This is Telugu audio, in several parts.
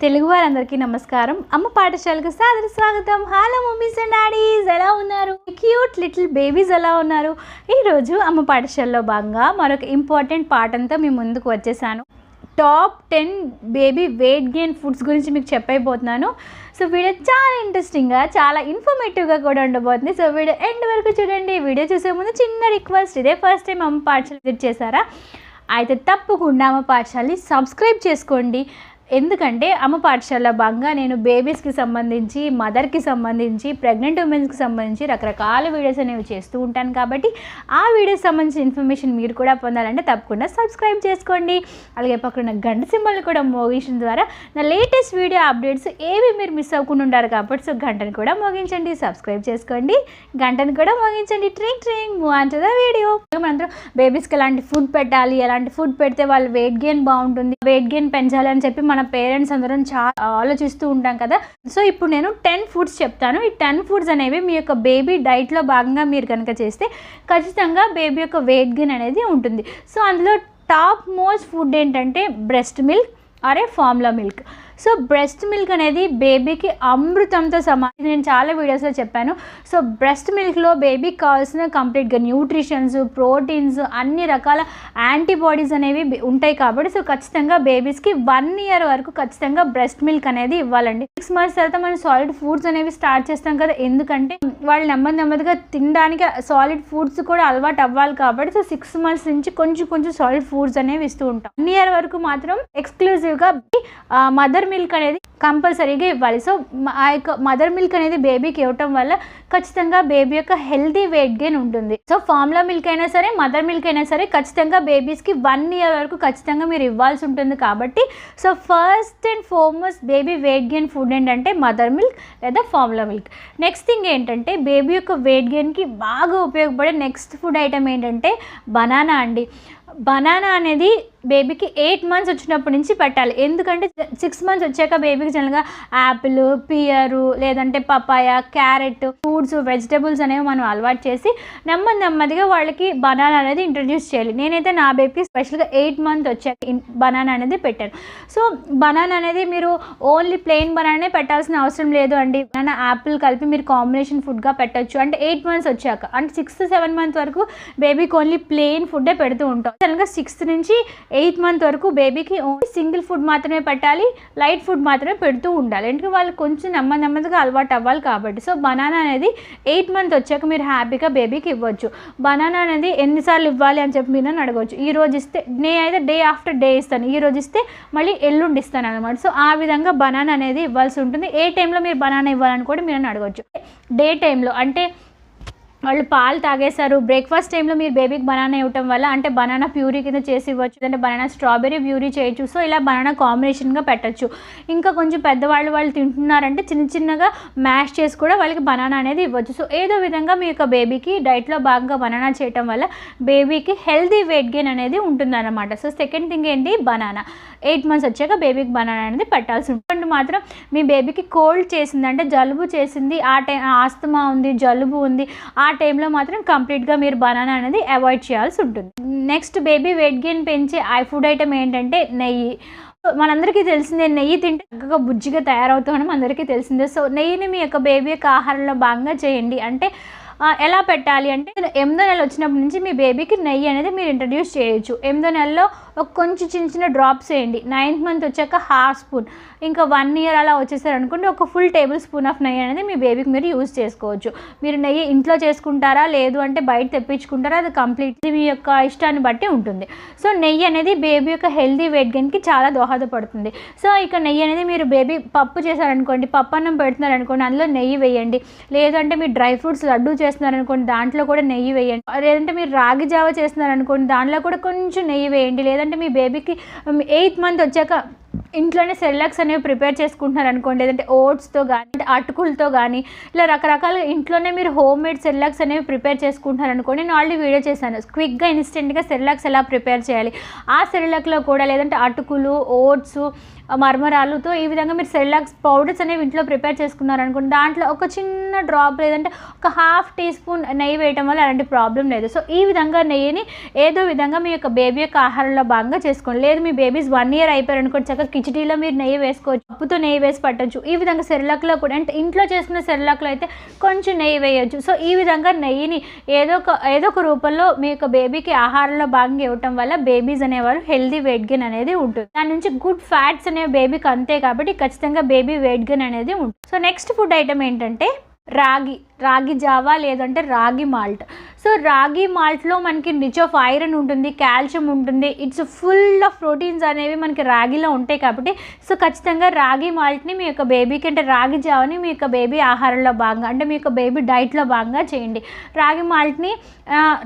తెలుగు వారందరికీ నమస్కారం. అమ్మ పాఠశాలకు సాదర స్వాగతం. హలో మమ్మీస్ అండ్ డాడీస్ ఎలా ఉన్నారు? క్యూట్ లిటిల్ బేబీస్ ఎలా ఉన్నారు? ఈరోజు అమ్మ పాఠశాలలో భాగంగా మరొక ఇంపార్టెంట్ పాఠంతో మీ ముందుకు వచ్చేసాను. Top ten baby weight gain foods గురించి మీకు చెప్పైపోతున్నాను సో వీడియో చాలా ఇంట్రెస్టింగ్గా చాలా ఇన్ఫర్మేటివ్గా కూడా ఉండబోతుంది. సో వీడియో ఎండ్ వరకు చూడండి. వీడియో చూసే ముందు చిన్న రిక్వెస్ట్ ఇదే ఫస్ట్ టైం అమ్మ పాఠశాల విజిట్ చేశారా? అయితే తప్పకుండా అమ్మ పాఠశాలని సబ్స్క్రైబ్ చేసుకోండి. ఎందుకంటే అమ్మ పాఠశాల భాగంగా నేను బేబీస్కి సంబంధించి మదర్కి సంబంధించి ప్రెగ్నెంట్ ఉమెన్స్కి సంబంధించి రకరకాల వీడియోస్ అనేవి చేస్తూ ఉంటాను కాబట్టి ఆ వీడియోస్ సంబంధించిన ఇన్ఫర్మేషన్ మీరు కూడా పొందాలంటే తప్పకుండా సబ్స్క్రైబ్ చేసుకోండి. అలాగే పక్కన గంట సింబల్ కూడా మోగించడం ద్వారా నా లేటెస్ట్ వీడియో అప్డేట్స్ ఏవి మీరు మిస్ అవ్వకుండా ఉంటారు కాబట్టి సో గంటను కూడా మోగించండి సబ్స్క్రైబ్ చేసుకోండి. గంటను కూడా మోగించండి. ట్రింగ్ ట్రింగ్ move on to the video మనందరం బేబీస్కి ఎలాంటి ఫుడ్ పెట్టాలి ఎలాంటి ఫుడ్ పెడితే వాళ్ళు వెయిట్ గెయిన్ బాగుంటుంది వెయిట్ గెయిన్ పెంచాలి అని చెప్పి మన పేరెంట్స్ అందరం చాలా ఆలోచిస్తూ ఉంటాం కదా. సో ఇప్పుడు నేను టెన్ ఫుడ్స్ చెప్తాను. ఈ టెన్ ఫుడ్స్ అనేవి మీ యొక్క బేబీ డైట్లో భాగంగా మీరు కనుక చేస్తే ఖచ్చితంగా బేబీ యొక్క వెయిట్ గెయిన్ అనేది ఉంటుంది. సో అందులో టాప్ మోస్ట్ ఫుడ్ ఏంటంటే బ్రెస్ట్ మిల్క్ అరే formula milk. So breast milk అనేది బేబీకి అమృతంతో సమానం. నేను చాలా వీడియోస్లో చెప్పాను. సో బ్రెస్ట్ మిల్క్లో బేబీకి కావాల్సిన కంప్లీట్గా న్యూట్రిషన్స్ ప్రోటీన్స్ అన్ని రకాల యాంటీబాడీస్ అనేవి ఉంటాయి కాబట్టి సో ఖచ్చితంగా బేబీస్కి వన్ ఇయర్ వరకు ఖచ్చితంగా బ్రెస్ట్ మిల్క్ అనేది ఇవ్వాలండి. సిక్స్ మంత్స్ తర్వాత మనం సాలిడ్ ఫుడ్స్ అనేవి స్టార్ట్ చేస్తాం కదా ఎందుకంటే వాళ్ళు నెమ్మది నెమ్మదిగా తినడానికి సాలిడ్ ఫుడ్స్ కూడా అలవాటు అవ్వాలి కాబట్టి సో సిక్స్ మంత్స్ నుంచి కొంచెం కొంచెం సాలిడ్ ఫుడ్స్ అనేవి ఇస్తూ ఉంటాం. వన్ ఇయర్ వరకు మాత్రం ఎక్స్క్లూజివ్గా మదర్ మిల్క్ అనేది కంపల్సరీగా ఇవ్వాలి. సో ఆ యొక్క మదర్ మిల్క్ అనేది బేబీకి ఇవ్వటం వల్ల ఖచ్చితంగా బేబీ యొక్క హెల్దీ వెయిట్ గెయిన్ ఉంటుంది. సో ఫార్ములా మిల్క్ అయినా సరే మదర్ మిల్క్ అయినా సరే ఖచ్చితంగా బేబీస్కి వన్ ఇయర్ వరకు ఖచ్చితంగా మీరు ఇవ్వాల్సి ఉంటుంది కాబట్టి so first and foremost baby weight gain food ఏంటంటే మదర్ మిల్క్ లేదా ఫార్ములా మిల్క్. నెక్స్ట్ థింగ్ ఏంటంటే బేబీ యొక్క వెయిట్ గెయిన్కి బాగా ఉపయోగపడే నెక్స్ట్ ఫుడ్ ఐటమ్ ఏంటంటే బనానా అండి. బనానా అనేది బేబీకి ఎయిట్ మంత్స్ వచ్చినప్పటి నుంచి పెట్టాలి. ఎందుకంటే సిక్స్ మంత్స్ వచ్చాక బేబీకి జనరల్గా యాపిల్ పియరు లేదంటే పపాయ క్యారెట్ ఫ్రూట్స్ వెజిటబుల్స్ అనేవి మనం అలవాటు చేసి నెమ్మది నెమ్మదిగా వాళ్ళకి బనానా అనేది ఇంట్రడ్యూస్ చేయాలి. నేనైతే నా బేబీకి స్పెషల్గా ఎయిట్ మంత్ వచ్చాక బనానా అనేది పెట్టాను. సో బనానా అనేది మీరు ఓన్లీ ప్లెయిన్ బనానే పెట్టాల్సిన అవసరం లేదు అండి. బనానా యాపిల్ కలిపి మీరు కాంబినేషన్ ఫుడ్గా పెట్టొచ్చు. అంటే ఎయిట్ మంత్స్ వచ్చాక అంటే సిక్స్త్ సెవెన్ మంత్ వరకు బేబీకి ఓన్లీ ప్లెయిన్ ఫుడ్డే పెడుతూ ఉంటాం. జనరల్గా సిక్స్త్ నుంచి ఎయిత్ మంత్ వరకు బేబీకి ఓన్లీ సింగిల్ ఫుడ్ మాత్రమే పెట్టాలి లైట్ ఫుడ్ మాత్రమే పెడుతూ ఉండాలి. ఎందుకంటే వాళ్ళు కొంచెం నెమ్మది నెమ్మదిగా అలవాటు అవ్వాలి కాబట్టి. సో బనానా అనేది ఎయిట్ మంత్ వచ్చాక మీరు హ్యాపీగా బేబీకి ఇవ్వచ్చు. బనానా అనేది ఎన్నిసార్లు ఇవ్వాలి అని చెప్పి మీరు నన్ను అడగవచ్చు. ఈ రోజు ఇస్తే నేను అయితే డే ఆఫ్టర్ డే ఇస్తాను. ఈ రోజు ఇస్తే మళ్ళీ ఎల్లుండి ఇస్తాను అనమాట సో ఆ విధంగా బనానా అనేది ఇవ్వాల్సి ఉంటుంది. ఏ టైంలో మీరు బనానా ఇవ్వాలని కూడా మీరు అడగవచ్చు. డే టైంలో అంటే వాళ్ళు పాలు తాగేశారు. బ్రేక్ఫాస్ట్ టైంలో మీరు బేబీకి బనానా ఇవ్వటం వల్ల అంటే బనానా ప్యూరీ కింద చేసి ఇవ్వచ్చు అంటే బనానా స్ట్రాబెరీ ప్యూరీ చేయొచ్చు. సో ఇలా బనానా కాంబినేషన్గా పెట్టచ్చు. ఇంకా కొంచెం పెద్దవాళ్ళు వాళ్ళు తింటున్నారంటే చిన్న చిన్నగా మ్యాష్ చేసి కూడా వాళ్ళకి బనానా అనేది ఇవ్వచ్చు. సో ఏదో విధంగా మీ యొక్క బేబీకి డైట్లో భాగంగా బనానా చేయటం వల్ల బేబీకి హెల్దీ వెయిట్ గెయిన్ అనేది ఉంటుందన్నమాట. సో సెకండ్ థింగ్ ఏంటి? బనానా ఎయిట్ మంత్స్ వచ్చాక బేబీకి బనానా అనేది పెట్టాల్సి ఉంటుంది. మాత్రం మీ బేబీకి కోల్డ్ చేసింది అంటే జలుబు చేసింది ఆ టైం ఆస్తమా ఉంది జలుబు ఉంది ఆ టైంలో మాత్రం కంప్లీట్గా మీరు బనానా అనేది అవాయిడ్ చేయాల్సి ఉంటుంది. నెక్స్ట్ బేబీ వెయిట్ గెయిన్ పెంచే ఐ ఫుడ్ ఐటమ్ ఏంటంటే నెయ్యి. మనందరికీ తెలిసిందే నెయ్యి తింటే చక్కగా బుజ్జిగా తయారవుతామని అందరికీ తెలిసిందే. సో నెయ్యిని మీ యొక్క బేబీ యొక్క ఆహారంలో భాగంగా చేయండి. అంటే ఎలా పెట్టాలి అంటే ఎనిమిదో నెల వచ్చినప్పటి నుంచి మీ బేబీకి నెయ్యి అనేది మీరు ఇంట్రడ్యూస్ చేయొచ్చు. ఎనిమిదో నెలలో ఒక కొంచెం చిన్న చిన్న డ్రాప్స్ వేయండి. నైన్త్ మంత్ వచ్చాక హాఫ్ స్పూన్ ఇంకా వన్ ఇయర్ అలా వచ్చేసారు అనుకుంటే ఒక ఫుల్ టేబుల్ స్పూన్ ఆఫ్ నెయ్యి అనేది మీ బేబీకి మీరు యూజ్ చేసుకోవచ్చు. మీరు నెయ్యి ఇంట్లో చేసుకుంటారా? లేదు అంటే బయట తెప్పించుకుంటారా? అది కంప్లీట్లీ మీ యొక్క ఇష్టాన్ని బట్టి ఉంటుంది. సో నెయ్యి అనేది బేబీ యొక్క హెల్దీ వెయిట్ గెయిన్కి చాలా దోహదపడుతుంది. సో ఇక నెయ్యి అనేది మీరు బేబీ పప్పు చేశారనుకోండి పప్పు అన్నం పెడుతున్నారనుకోండి అందులో నెయ్యి వేయండి. లేదంటే మీరు డ్రై ఫ్రూట్స్ లడ్డు చేస్తున్నారనుకోండి దాంట్లో కూడా నెయ్యి వేయండి. లేదంటే మీరు రాగి జావ చేస్తున్నారనుకోండి దాంట్లో కూడా కొంచెం నెయ్యి వేయండి. లేదంటే మీ బేబీకి ఎయిత్ మంత్ వచ్చాక ఇంట్లోనే సెర్లాక్స్ అనేవి ప్రిపేర్ చేసుకుంటున్నారు అనుకోండి. లేదంటే ఓట్స్తో కానీ అంటే అటుకులతో కానీ ఇలా రకరకాల ఇంట్లోనే మీరు హోమ్ మేడ్ సెర్లాక్స్ అనేవి ప్రిపేర్ చేసుకుంటున్నారు అనుకోండి. నేను ఆల్రెడీ వీడియో చేశాను. క్విక్గా ఇన్స్టెంట్గా సెర్లాక్స్ ఎలా ప్రిపేర్ చేయాలి? ఆ సెర్లాక్లో కూడా లేదంటే అటుకులు ఓట్స్ మర్మరాలుతో ఈ విధంగా మీరు సెర్లాక్స్ పౌడర్స్ అనేవి ఇంట్లో ప్రిపేర్ చేసుకున్నారు అనుకోండి. దాంట్లో ఒక చిన్న డ్రాప్ లేదంటే ఒక హాఫ్ టీ స్పూన్ నెయ్యి వేయటం వల్ల అలాంటి ప్రాబ్లం లేదు. సో ఈ విధంగా నెయ్యిని ఏదో విధంగా మీ యొక్క బేబీ యొక్క ఆహారంలో భాగంగా చేసుకోండి. లేదు మీ బేబీస్ వన్ ఇయర్ అయిపోయారు అనుకోండి చక్కగా కిచడీలో మీరు నెయ్యి వేసుకోవచ్చు పప్పుతో నెయ్యి వేసి పట్టొచ్చు. ఈ విధంగా సెర్లాక్లో కూడా అంటే ఇంట్లో చేసుకున్న సెర్లాక్లో అయితే కొంచెం నెయ్యి వేయొచ్చు. సో ఈ విధంగా నెయ్యిని ఏదో ఒక ఏదో ఒక రూపంలో మీ యొక్క బేబీకి ఆహారంలో భాగంగా ఇవ్వటం వల్ల బేబీస్ అనేవారు హెల్దీ వెయిట్ గెయిన్ అనేది ఉంటుంది. దాని నుంచి గుడ్ ఫ్యాట్స్ అనేవి బేబీకి అంతే కాబట్టి ఖచ్చితంగా బేబీ వెయిట్ గెయిన్ అనేది ఉంటుంది. సో నెక్స్ట్ ఫుడ్ ఐటమ్ ఏంటంటే రాగి. రాగి జావా లేదంటే రాగి మాల్ట్. సో రాగి మాల్ట్లో మనకి రిచ్ ఆఫ్ ఐరన్ ఉంటుంది కాల్షియం ఉంటుంది. ఇట్స్ ఫుల్ ఆఫ్ ప్రోటీన్స్ అనేవి మనకి రాగిలో ఉంటాయి కాబట్టి సో ఖచ్చితంగా రాగి మాల్ట్ని మీ యొక్క బేబీకి అంటే రాగి జావని మీ యొక్క బేబీ ఆహారంలో భాగంగా అంటే మీ యొక్క బేబీ డైట్లో భాగంగా చేయండి. రాగి మాల్ట్ని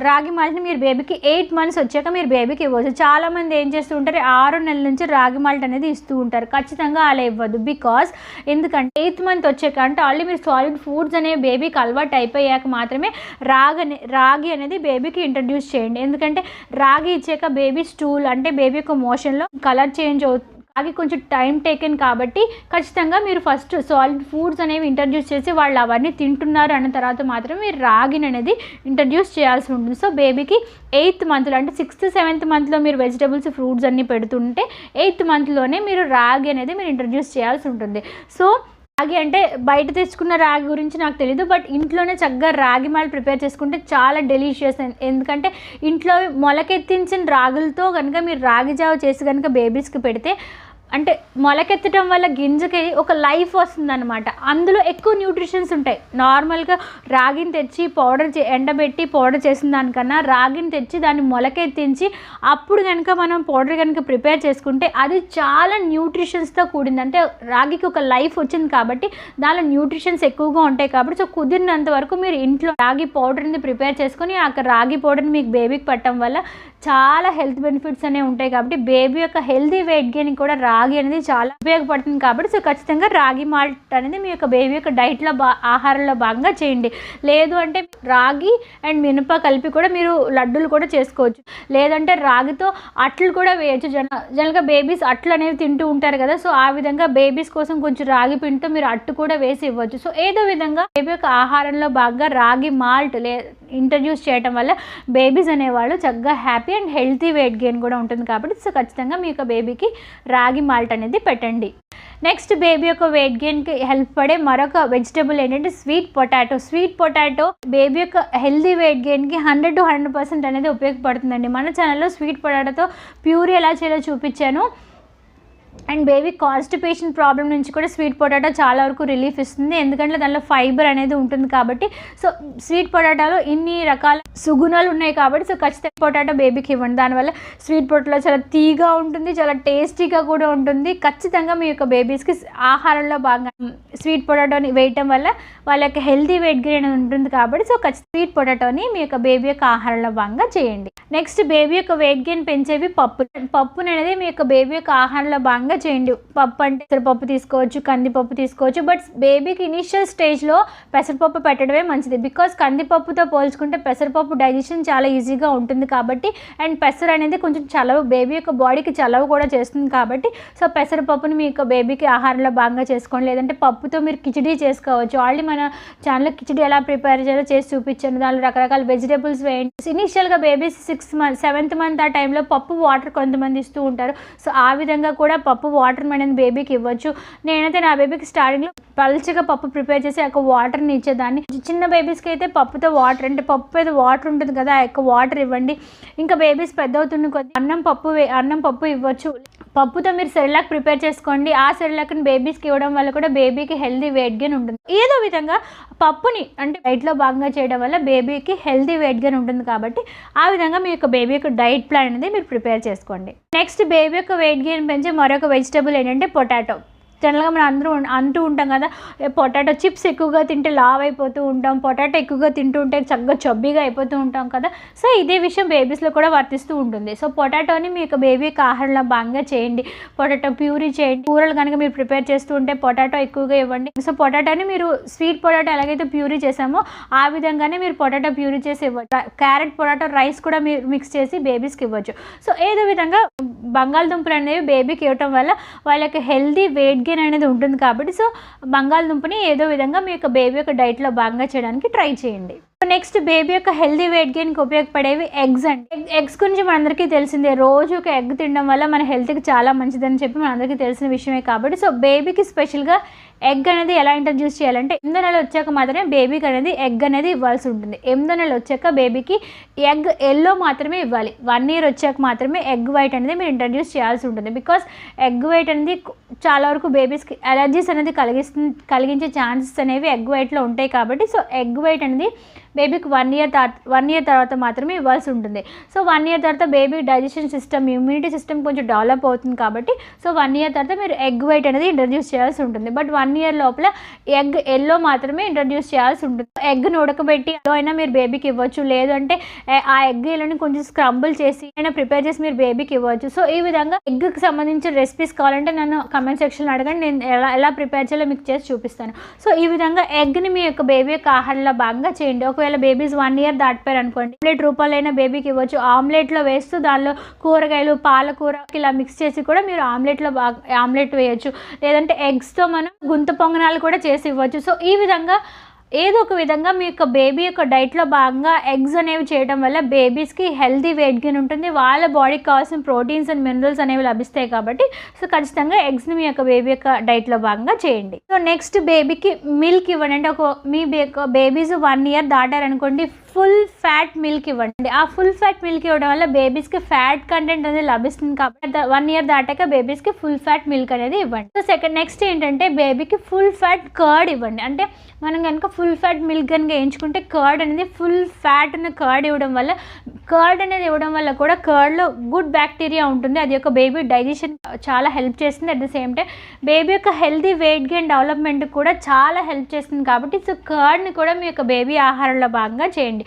రాగి మాల్ట్ని మీరు బేబీకి ఎయిట్ మంత్స్ వచ్చాక మీరు బేబీకి ఇవ్వచ్చు. చాలామంది ఏం చేస్తూ ఉంటారు ఆరు నెలల నుంచి రాగి మాల్ట్ అనేది ఇస్తూ ఉంటారు. ఖచ్చితంగా అలా ఇవ్వద్దు. బికాస్ ఎందుకంటే ఎయిత్ మంత్ వచ్చాక అంటే ఆల్రెడీ మీరు సాలిడ్ ఫుడ్స్ అనేవి బేబీకి అలవాటు అయిపోయాక మాత్రమే రాగి రాగి అనేది బేబీకి ఇంట్రడ్యూస్ చేయండి. ఎందుకంటే రాగి ఇచ్చాక బేబీ స్టూల్ అంటే బేబీ యొక్క మోషన్లో కలర్ చేంజ్ అవుతుంది రాగి కొంచెం టైం టేకెన్ కాబట్టి ఖచ్చితంగా మీరు ఫస్ట్ సాలిడ్ ఫుడ్స్ అనేవి ఇంట్రడ్యూస్ చేసి వాళ్ళు అవన్నీ తింటున్నారు అన్న తర్వాత మాత్రం మీరు రాగిని అనేది ఇంట్రడ్యూస్ చేయాల్సి ఉంటుంది. సో బేబీకి ఎయిత్ మంత్లో అంటే సిక్స్త్ సెవెంత్ మంత్లో మీరు వెజిటబుల్స్ ఫ్రూట్స్ అన్నీ పెడుతుంటే ఎయిత్ మంత్లోనే మీరు రాగి అనేది మీరు ఇంట్రడ్యూస్ చేయాల్సి ఉంటుంది. సో రాగి అంటే బయట తెచ్చుకున్న రాగి గురించి నాకు తెలియదు బట్ ఇంట్లోనే చక్కగా రాగి మాల్ ప్రిపేర్ చేసుకుంటే చాలా డెలిషియస్. ఎందుకంటే ఇంట్లో మొలకెత్తించిన రాగులతో కనుక మీరు రాగి జావ చేసి కనుక బేబీస్కి పెడితే అంటే మొలకెత్తడం వల్ల గింజకి ఒక లైఫ్ వస్తుందన్నమాట. అందులో ఎక్కువ న్యూట్రిషన్స్ ఉంటాయి. నార్మల్గా రాగిని తెచ్చి పౌడర్ చే ఎండబెట్టి పౌడర్ చేసిన దానికన్నా రాగిని తెచ్చి దాన్ని మొలకెత్తించి అప్పుడు కనుక మనం పౌడర్ కనుక ప్రిపేర్ చేసుకుంటే అది చాలా న్యూట్రిషన్స్తో కూడింది. అంటే రాగికి ఒక లైఫ్ వచ్చింది కాబట్టి దానిలో న్యూట్రిషన్స్ ఎక్కువగా ఉంటాయి కాబట్టి సో కుదిరినంత వరకు మీరు ఇంట్లో రాగి పౌడర్ని ప్రిపేర్ చేసుకొని ఆ రాగి పౌడర్ని మీకు బేబీకి పట్టడం వల్ల చాలా హెల్త్ బెనిఫిట్స్ అనేవి ఉంటాయి కాబట్టి బేబీ యొక్క హెల్తీ వెయిట్ గెయిన్ కూడా రా రాగి అనేది చాలా ఉపయోగపడుతుంది కాబట్టి సో ఖచ్చితంగా రాగి మాల్ట్ అనేది మీ యొక్క బేబీ యొక్క డైట్లో బా ఆహారంలో భాగంగా చేయండి. లేదు అంటే రాగి అండ్ మినప కలిపి కూడా మీరు లడ్డూలు కూడా చేసుకోవచ్చు. లేదంటే రాగితో అట్లు కూడా వేయచ్చు. జన జనరల్గా బేబీస్ అట్లు అనేవి తింటూ ఉంటారు కదా సో ఆ విధంగా బేబీస్ కోసం కొంచెం రాగి పిండితో మీరు అట్టు కూడా వేసి ఇవ్వచ్చు. సో ఏదో విధంగా బేబీ యొక్క ఆహారంలో బాగా రాగి మాల్ట్ లే ఇంట్రడ్యూస్ చేయడం వల్ల బేబీస్ అనేవాళ్ళు చక్కగా happy and healthy weight gain కూడా ఉంటుంది కాబట్టి సో ఖచ్చితంగా మీ యొక్క బేబీకి రాగి మాల్ట్ అనేది పెట్టండి. నెక్స్ట్ బేబీ యొక్క వెయిట్ గెయిన్కి హెల్ప్ పడే మరొక వెజిటబుల్ ఏంటంటే sweet potato sweet potato baby యొక్క హెల్దీ వెయిట్ గెయిన్కి హండ్రెడ్ టు హండ్రెడ్ పర్సెంట్ అనేది ఉపయోగపడుతుందండి. మన ఛానల్లో స్వీట్ పొటాటోతో ప్యూరీ ఎలా చేయాలో చూపించాను. అండ్ బేబీ కాన్స్టిపేషన్ ప్రాబ్లం నుంచి కూడా స్వీట్ పొటాటో చాలా వరకు రిలీఫ్ ఇస్తుంది. ఎందుకంటే దానిలో ఫైబర్ అనేది ఉంటుంది కాబట్టి సో స్వీట్ పొటాటోలో ఇన్ని రకాల సుగుణాలు ఉన్నాయి కాబట్టి సో ఖచ్చితంగా పొటాటో బేబీకి ఇవ్వండి. దానివల్ల స్వీట్ పొటాటో చాలా తీగా ఉంటుంది చాలా టేస్టీగా కూడా ఉంటుంది. ఖచ్చితంగా మీ యొక్క బేబీస్కి ఆహారంలో బాగా స్వీట్ పొటాటోని వేయటం వల్ల వాళ్ళ యొక్క హెల్తీ వెయిట్ గెయిన్ ఉంటుంది కాబట్టి సో ఖచ్చితంగా స్వీట్ పొటాటోని మీ యొక్క బేబీ యొక్క ఆహారంలో భాగంగా చేయండి. నెక్స్ట్ బేబీ యొక్క వెయిట్ గెయిన్ పెంచేవి పప్పు. పప్పు అనేది మీ యొక్క బేబీ యొక్క ఆహారంలో భాగంగా చేయండి. పప్పు అంటే పెసరపప్పు తీసుకోవచ్చు కందిపప్పు తీసుకోవచ్చు బట్ బేబీకి ఇనిషియల్ స్టేజ్లో పెసరపప్పు పెట్టడమే మంచిది. బికాస్ కందిపప్పుతో పోల్చుకుంటే పెసరపప్పు డైజెషన్ చాలా ఈజీగా ఉంటుంది కాబట్టి అండ్ పెసర అనేది కొంచెం చలవ బేబీ యొక్క బాడీకి చలవ కూడా చేస్తుంది కాబట్టి సో పెసరపప్పుని మీ యొక్క బేబీకి ఆహారంలో భాగంగా చేసుకోండి. లేదంటే పప్పుతో మీరు కిచడీ చేసుకోవచ్చు. ఆల్రెడీ మన ఛానల్లో కిచడీ ఎలా ప్రిపేర్ చేయాలో చేసి చూపించాను. దానిలో రకరకాల వెజిటేబుల్స్ వేయండి. ఇనిషియల్గా babies six month seventh month ఆ టైంలో పప్పు వాటర్ కొంతమంది ఇస్తూ ఉంటారు. సో ఆ విధంగా కూడా పప్పు వాటర్ అనేది బేబీకి ఇవ్వచ్చు. నేనైతే నా బేబీకి స్టార్టింగ్లో పల్చగా పప్పు ప్రిపేర్ చేసి ఒక వాటర్ని ఇచ్చేదాన్ని. చిన్న బేబీస్కి అయితే పప్పుతో వాటర్ అంటే పప్పు ఏదో వాటర్ వాటర్ ఉంటుంది కదా ఆ యొక్క వాటర్ ఇవ్వండి. ఇంకా బేబీస్ పెద్ద అవుతున్న కొద్ది అన్నం పప్పు వే- అన్నం పప్పు ఇవ్వచ్చు. పప్పుతో మీరు సెరిలాక్ ప్రిపేర్ చేసుకోండి. ఆ సెరిలాక్ని బేబీస్కి ఇవ్వడం వల్ల కూడా బేబీకి హెల్దీ వెయిట్ గెయిన్ ఉంటుంది. ఏదో విధంగా పప్పుని అంటే డైట్లో భాగంగా చేయడం వల్ల బేబీకి హెల్దీ వెయిట్ గెయిన్ ఉంటుంది కాబట్టి ఆ విధంగా మీ యొక్క బేబీ యొక్క డైట్ ప్లాన్ అనేది మీరు ప్రిపేర్ చేసుకోండి. నెక్స్ట్ బేబీ యొక్క వెయిట్ గెయిన్ పెంచే మరొక వెజిటబుల్ ఏంటంటే పొటాటో జనరల్గా మనం అందరూ అంటూ ఉంటాం కదా పొటాటో చిప్స్ ఎక్కువగా తింటే లావ్ అయిపోతూ ఉంటాం పొటాటో ఎక్కువగా తింటూ ఉంటే చక్కగా చబ్బీగా అయిపోతూ ఉంటాం కదా సో ఇదే విషయం బేబీస్లో కూడా వర్తిస్తూ ఉంటుంది. సో పొటాటోని మీ యొక్క బేబీకి ఆహారంలో భాగంగా చేయండి పొటాటో ప్యూరీ చేయండి కూరలు కనుక మీరు ప్రిపేర్ చేస్తూ ఉంటే పొటాటో ఎక్కువగా ఇవ్వండి. సో పొటాటోని మీరు స్వీట్ పొటాటో ఎలాగైతే ప్యూరీ చేసామో ఆ విధంగానే మీరు పొటాటో ప్యూరీ చేసి ఇవ్వచ్చు. క్యారెట్ పొటాటో రైస్ కూడా మీరు మిక్స్ చేసి బేబీస్కి ఇవ్వచ్చు. సో ఏదో విధంగా బంగాళదుంపలు అనేవి బేబీకి ఇవ్వటం వల్ల వాళ్ళకి హెల్దీ వెయిట్ గెయిన్ అనేది ఉంటుంది కాబట్టి సో బంగాళదుంపని ఏదో విధంగా మీ యొక్క బేబీ యొక్క డైట్లో భాగంగా చేయడానికి ట్రై చేయండి. నెక్స్ట్ బేబీ యొక్క హెల్దీ వెయిట్ గెయిన్కి ఉపయోగపడేవి ఎగ్స్ అండి. ఎగ్స్ గురించి మనందరికీ తెలిసిందే. రోజు ఒక ఎగ్ తినడం వల్ల మన హెల్త్కి చాలా మంచిదని చెప్పి మనందరికీ తెలిసిన విషయమే కాబట్టి సో బేబీకి స్పెషల్గా ఎగ్ అనేది ఎలా ఇంట్రడ్యూస్ చేయాలంటే ఎనిమిదో నెలలు వచ్చాక మాత్రమే బేబీకి అనేది ఎగ్ అనేది ఇవ్వాల్సి ఉంటుంది. ఎనిమిదో నెలలు వచ్చాక బేబీకి ఎగ్ ఎల్లో మాత్రమే ఇవ్వాలి. వన్ ఇయర్ వచ్చాక మాత్రమే ఎగ్ వైట్ అనేది మీరు ఇంట్రడ్యూస్ చేయాల్సి ఉంటుంది. బికాస్ ఎగ్ వైట్ అనేది చాలా వరకు బేబీస్కి అలర్జీస్ అనేది కలిగిస్తుంది కలిగించే ఛాన్సెస్ అనేవి ఎగ్ వైట్లో ఉంటాయి కాబట్టి సో ఎగ్ వైట్ అనేది బేబీకి వన్ ఇయర్ తర్వాత వన్ ఇయర్ తర్వాత మాత్రమే ఇవ్వాల్సి ఉంటుంది. సో వన్ ఇయర్ తర్వాత baby digestion system immunity system కొంచెం డెవలప్ అవుతుంది కాబట్టి సో వన్ ఇయర్ తర్వాత మీరు ఎగ్ వైట్ అనేది ఇంట్రడ్యూస్ చేయాల్సి ఉంటుంది. బట్ వన్ ఇయర్ లోపల ఎగ్ ఎల్లో మాత్రమే ఇంట్రడ్యూస్ చేయాల్సి ఉంటుంది. ఎగ్ను ఉడకబెట్టి ఎల్లో అయినా మీరు బేబీకి ఇవ్వచ్చు. లేదంటే ఆ ఎగ్ ఎల్లోని కొంచెం స్క్రంబుల్ చేసి అయినా ప్రిపేర్ చేసి మీరు బేబీకి ఇవ్వచ్చు. సో ఈ విధంగా ఎగ్కి సంబంధించిన రెసిపీస్ కావాలంటే నన్ను కమెంట్ సెక్షన్లో అడగండి. నేను ఎలా ఎలా ప్రిపేర్ చేయాలో మీకు చేసి చూపిస్తాను. సో ఈ విధంగా ఎగ్ని మీ యొక్క బేబీ యొక్క ఆహారంలో భాగంగా చేయండి. ఒకవేళ బేబీస్ వన్ ఇయర్ దాటిపోయారు అనుకోండి. ఆమ్లెట్ రూపాయలైన బేబీకి ఇవ్వచ్చు. ఆమ్లెట్లో వేస్తూ దానిలో కూరగాయలు పాలకూర ఇలా మిక్స్ చేసి కూడా మీరు ఆమ్లెట్లో బాగా ఆమ్లెట్ వేయచ్చు. లేదంటే ఎగ్స్తో మనం గుంత పొంగనాలు కూడా చేసి ఇవ్వచ్చు. సో ఈ విధంగా ఏదో ఒక విధంగా మీ యొక్క బేబీ యొక్క డైట్లో భాగంగా ఎగ్స్ అనేవి చేయడం వల్ల బేబీస్కి హెల్తీ వెయిట్ గెయిన్ ఉంటుంది. వాళ్ళ బాడీకి కావాల్సిన ప్రోటీన్స్ అండ్ మినరల్స్ అనేవి లభిస్తాయి కాబట్టి సో ఖచ్చితంగా ఎగ్స్ని మీ యొక్క బేబీ యొక్క డైట్లో భాగంగా చేయండి. సో నెక్స్ట్ బేబీకి మిల్క్ ఇవ్వండి అంటే ఒక మీ బేబీస్ వన్ ఇయర్ దాటారనుకోండి ఫుల్ ఫ్యాట్ మిల్క్ ఇవ్వండి. ఆ ఫుల్ ఫ్యాట్ మిల్క్ ఇవ్వడం వల్ల బేబీస్కి ఫ్యాట్ కంటెంట్ అనేది లభిస్తుంది కాబట్టి వన్ ఇయర్ దాటాక బేబీస్కి ఫుల్ ఫ్యాట్ మిల్క్ అనేది ఇవ్వండి. సో సెకండ్ నెక్స్ట్ ఏంటంటే బేబీకి ఫుల్ ఫ్యాట్ కర్డ్ ఇవ్వండి. అంటే మనం కనుక ఫుల్ ఫ్యాట్ మిల్క్ కనుక వేయించుకుంటే కర్డ్ అనేది ఫుల్ ఫ్యాట్ ఉన్న కర్డ్ ఇవ్వడం వల్ల కర్డ్ అనేది ఇవ్వడం వల్ల కూడా కర్డ్లో గుడ్ బ్యాక్టీరియా ఉంటుంది. అది యొక్క బేబీ డైజెషన్ చాలా హెల్ప్ చేస్తుంది. At the same time baby యొక్క హెల్దీ వెయిట్ గెయిన్ డెవలప్మెంట్ కూడా చాలా హెల్ప్ చేస్తుంది కాబట్టి సో కర్డ్ని కూడా మీ యొక్క బేబీ ఆహారంలో భాగంగా చేయండి.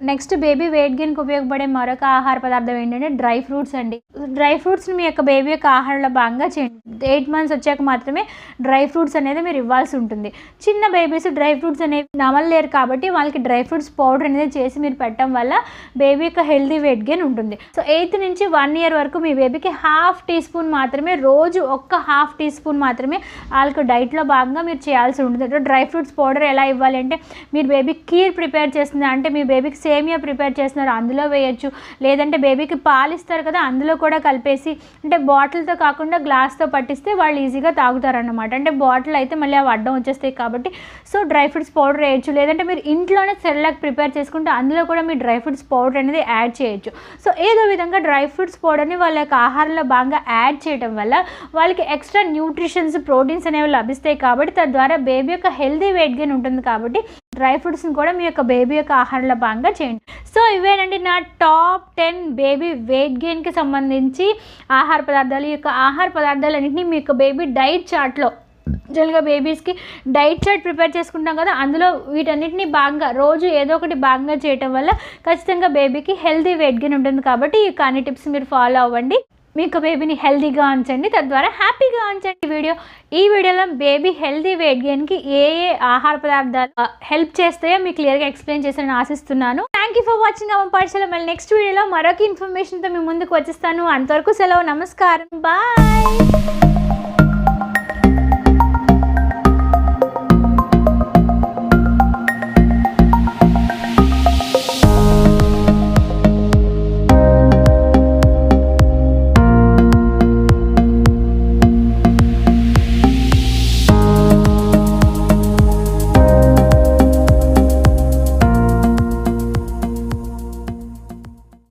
నెక్స్ట్ బేబీ వెయిట్ గెయిన్కి ఉపయోగపడే మరొక ఆహార పదార్థం ఏంటంటే డ్రై ఫ్రూట్స్ అండి. డ్రై ఫ్రూట్స్ని మీ యొక్క బేబీ యొక్క ఆహారంలో భాగంగా చేయండి. ఎయిట్ మంత్స్ వచ్చాక మాత్రమే డ్రై ఫ్రూట్స్ అనేది మీరు ఇవ్వాల్సి ఉంటుంది. చిన్న బేబీస్ డ్రై ఫ్రూట్స్ అనేవి నమలలేరు కాబట్టి వాళ్ళకి డ్రై ఫ్రూట్స్ పౌడర్ అనేది చేసి మీరు పెట్టడం వల్ల బేబీ యొక్క హెల్దీ వెయిట్ గెయిన్ ఉంటుంది. సో ఎయిత్ నుంచి వన్ ఇయర్ వరకు మీ బేబీకి హాఫ్ టీ స్పూన్ మాత్రమే రోజు ఒక్క హాఫ్ టీ స్పూన్ మాత్రమే వాళ్ళకి డైట్లో భాగంగా మీరు చేయాల్సి ఉంటుంది. డ్రై ఫ్రూట్స్ పౌడర్ ఎలా ఇవ్వాలి అంటే మీరు బేబీ కీర్ ప్రిపేర్ చేస్తుంది అంటే మీ బేబీకి సేమియా ప్రిపేర్ చేస్తున్నారు. అందులో వేయచ్చు. లేదంటే బేబీకి పాలు ఇస్తారు కదా అందులో కూడా కలిపేసి అంటే బాటిల్తో కాకుండా గ్లాస్తో పట్టిస్తే వాళ్ళు ఈజీగా తాగుతారనమాట అంటే బాటిల్ అయితే మళ్ళీ అవి అడ్డం వచ్చేస్తాయి కాబట్టి సో డ్రై ఫ్రూట్స్ పౌడర్ వేయచ్చు. లేదంటే మీరు ఇంట్లోనే సెర్లాక్ ప్రిపేర్ చేసుకుంటే అందులో కూడా మీ డ్రై ఫ్రూట్స్ పౌడర్ అనేది యాడ్ చేయొచ్చు. సో ఏదో విధంగా డ్రై ఫ్రూట్స్ పౌడర్ని వాళ్ళ యొక్క ఆహారంలో బాగా యాడ్ చేయడం వల్ల వాళ్ళకి ఎక్స్ట్రా న్యూట్రిషన్స్ ప్రోటీన్స్ అనేవి లభిస్తాయి కాబట్టి తద్వారా బేబీ యొక్క హెల్దీ వెయిట్ గెయిన్ ఉంటుంది కాబట్టి డ్రై ఫ్రూట్స్ని కూడా మీ యొక్క బేబీ యొక్క ఆహారంలో భాగంగా చేయండి. సో ఇవేనండి నా టాప్ టెన్ బేబీ వెయిట్ గెయిన్కి సంబంధించి ఆహార పదార్థాలు. ఈ యొక్క ఆహార పదార్థాలన్నింటినీ మీ యొక్క బేబీ డైట్ చార్ట్లో జనరల్గా బేబీస్కి డైట్ చార్ట్ ప్రిపేర్ చేసుకుంటాం కదా అందులో వీటన్నిటిని బాగా రోజు ఏదో ఒకటి బాగా చేయటం వల్ల ఖచ్చితంగా బేబీకి హెల్తీ వెయిట్ గెయిన్ ఉంటుంది కాబట్టి ఈ కానీ టిప్స్ మీరు ఫాలో అవ్వండి. మీ యొక్క బేబీని హెల్దీగా ఉంచండి తద్వారా హ్యాపీగా ఉంచండి వీడియో ఈ వీడియోలో బేబీ హెల్దీ వెయిట్ గెయిన్కి ఏ ఏ ఆహార పదార్థాలు uh, హెల్ప్ చేస్తాయో మీకు క్లియర్గా ఎక్స్ప్లెయిన్ చేశారని ఆశిస్తున్నాను. థ్యాంక్ యూ ఫర్ వాచింగ్ అమ్మ పాఠశాల మళ్ళీ నెక్స్ట్ వీడియోలో మరొక ఇన్ఫర్మేషన్తో మీ ముందుకు వచ్చేస్తాను. అంతవరకు సెలవు నమస్కారం. బాయ్